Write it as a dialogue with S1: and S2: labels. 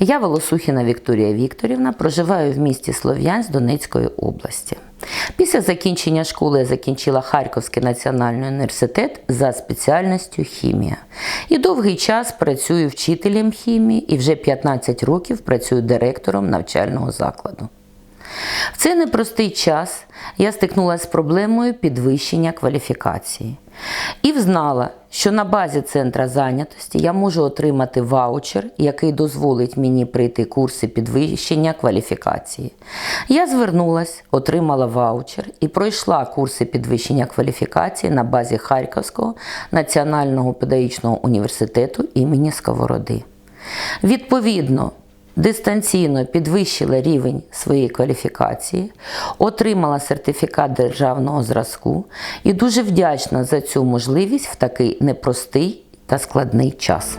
S1: Я Волосухіна Вікторія Вікторівна, проживаю в місті Слов'янськ Донецької області. Після закінчення школи я закінчила Харківський національний університет за спеціальністю хімія. І довгий час працюю вчителем хімії і вже 15 років працюю директором навчального закладу. В цей непростий час я стикнулася з проблемою підвищення кваліфікації і взнала, що на базі центра зайнятості я можу отримати ваучер, який дозволить мені пройти курси підвищення кваліфікації. Я звернулася, отримала ваучер і пройшла курси підвищення кваліфікації на базі Харківського національного педагогічного університету імені Сковороди. Відповідно, дистанційно підвищила рівень своєї кваліфікації, отримала сертифікат державного зразку і дуже вдячна за цю можливість в такий непростий та складний час.